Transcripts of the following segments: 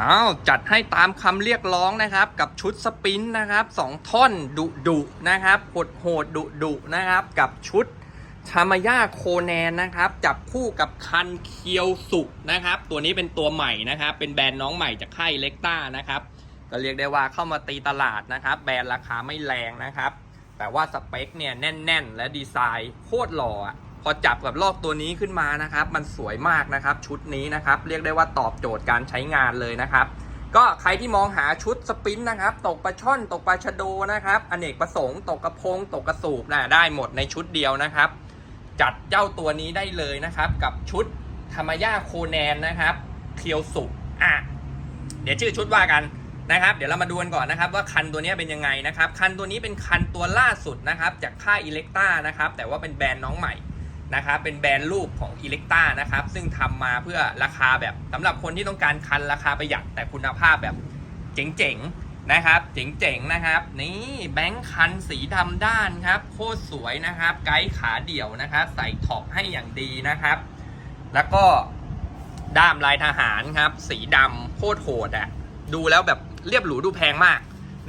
อ้าวจัดให้ตามคำเรียกร้องนะครับ กับชุดสปินนะครับสองท่อนดุดุนะครับโหดโหดดุดุนะครับ กับชุดชามายาโคแนนนะครับ จับคู่กับคันเคียวสุนะครับ ตัวนี้เป็นตัวใหม่นะครับ เป็นแบรนด์น้องใหม่จากค่ายเล็กต้านะครับ ก็เรียกได้ว่าเข้ามาตีตลาดนะครับ แบรนด์ราคาไม่แรงนะครับ แต่ว่าสเปคเนี่ยแน่น ๆ และดีไซน์โคตรหล่อ อะพอจับกับลอกตัวนี้ขึ้นมานะครับ มันสวยมากนะครับ ชุดนี้นะครับ เรียกได้ว่าตอบโจทย์การใช้งานเลยนะครับ ก็ใครที่มองหาชุดสปินนะครับ ตกปลาช่อนตกปลาชะโดนะครับอเนกประสงค์ตกกระพงตกกระสูบนะได้หมดในชุดเดียวนะครับ จัดเจ้าตัวนี้ได้เลยนะครับ กับชุดธรรมย่าโคแนนนะครับเคียวสุอะเดี๋ยวชื่อชุดว่ากันนะครับ เดี๋ยวเรามาดูกันก่อนนะครับ ว่าคันตัวนี้เป็นยังไงนะครับ คันตัวนี้เป็นคันตัวล่าสุดนะครับ จากค่ายอิเล็กต้านะครับ แต่ว่าเป็นแบรนด์น้องใหม่ นะครับเป็นแบรนด์รูปของอิเล็กต้านะครับซึ่งทำมาเพื่อราคาแบบสำหรับคนที่ต้องการคันราคาประหยัดแต่คุณภาพแบบเจ๋งๆนะครับ เจ๋งๆนะครับ นี่แบงค์คันสีดำด้านครับโคตรสวยนะครับ ไกด์ขาเดี่ยวนะครับใส่ท็อปให้อย่างดีนะครับ แล้วก็ด้ามลายทหารครับ สีดำโคตรโหดอะดูแล้วแบบเรียบหรูดูแพงมาก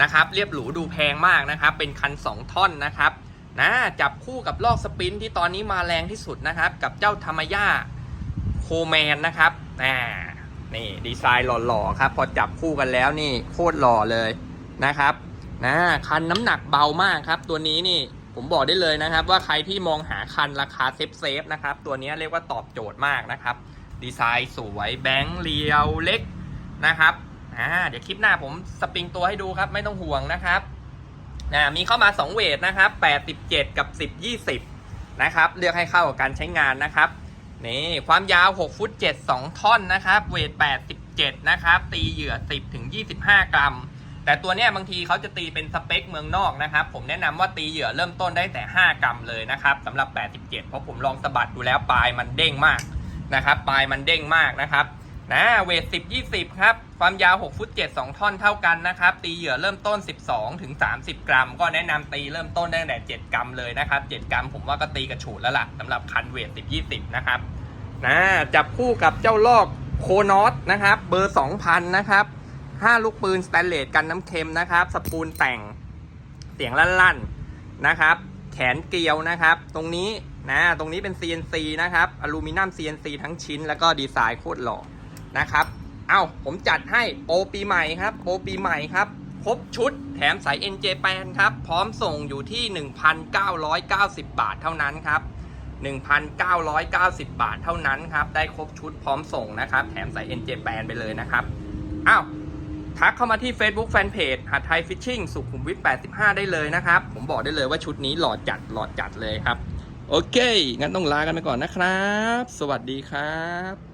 นะครับ เรียบหรูดูแพงมากนะครับ เป็นคัน 2 ท่อนนะครับ นะจับคู่กับลอกสปรินที่ตอนนี้มาแรงที่สุดนะครับ กับเจ้าธรรมย่าโคแมนนะครับอ่านี่ดีไซน์หล่อๆครับ พอจับคู่กันแล้วนี่โคตรหล่อเลยนะครับนะคันน้ำหนักเบามากครับ ตัวนี้นี่ผมบอกได้เลยนะครับ ว่าใครที่มองหาคันราคาเซฟเซฟๆนะครับ ตัวนี้เรียกว่าตอบโจทย์มากนะครับ ดีไซน์สวยแบงค์เรียวเล็กนะครับอ่าเดี๋ยวคลิปหน้าผมสปริงตัวให้ดูครับ ไม่ต้องห่วงนะครับ อ่ามีเข้ามา 2 เวทนะครับ 87 กับ 10 20 นะครับ เลือกให้เข้ากับการใช้งานนะครับนี่ความยาว 6 ฟุต 7 2 ท่อนนะครับ เวท 87 นะครับ ตีเหยื่อ 10 ถึง 25 กรัม แต่ตัวเนี้ยบางทีเขาจะตีเป็นสเปคเมืองนอกนะครับ ผมแนะนำว่าตีเหยื่อเริ่มต้นได้แต่ 5 กรัมเลยนะครับสำหรับ 87 เพราะผมลองสะบัดดูแล้วปลายมันเด้งมากนะครับ ปลายมันเด้งมากนะครับ นะเวท10 20ครับ ความยาว6ฟุต7 2ท่อนเท่ากันนะครับ ตีเหยื่อเริ่มต้น12ถึง30กรัม ก็แนะนำตีเริ่มต้นได้ตั้งแต่7กรัมเลยนะครับ7กรัมผมว่าก็ตีกระฉูดแล้วล่ะสำหรับคันเวท10 20นะครับนะจับคู่กับเจ้าลอกโคนอสนะครับ เบอร์2,000นะครับ5ลูกปืนสแตนเลสกันน้ำเค็มนะครับ สปูลแต่งเสียงลั่นๆนะครับ แขนเกลียวนะครับ ตรงนี้นะตรงนี้เป็น CNC นะครับอลูมิเนียม CNC ทั้งชิ้นแล้วก็ดีไซน์โคตรหล่อ นะครับ เอา้าผมจัดให้โปรปีใหม่ครับโปรปีใหม่ครับ ครบชุดแถมสาย NJ แปนครับ พร้อมส่งอยู่ที่ 1,990 บาทเท่านั้นครับ 1,990 บาทเท่านั้นครับ ได้ครบชุดพร้อมส่งนะครับ แถมสาย NJ แปนไปเลยนะครับ อ้าวทักเข้ามาที่ Facebook Fanpage หัดไทยฟิชชิ่งสุขุมวิท 85 ได้เลยนะครับ ผมบอกได้เลยว่าชุดนี้หล่อจัดหล่อจัดเลยครับ โอเค งั้นต้องลากันไปก่อนนะครับ สวัสดีครับ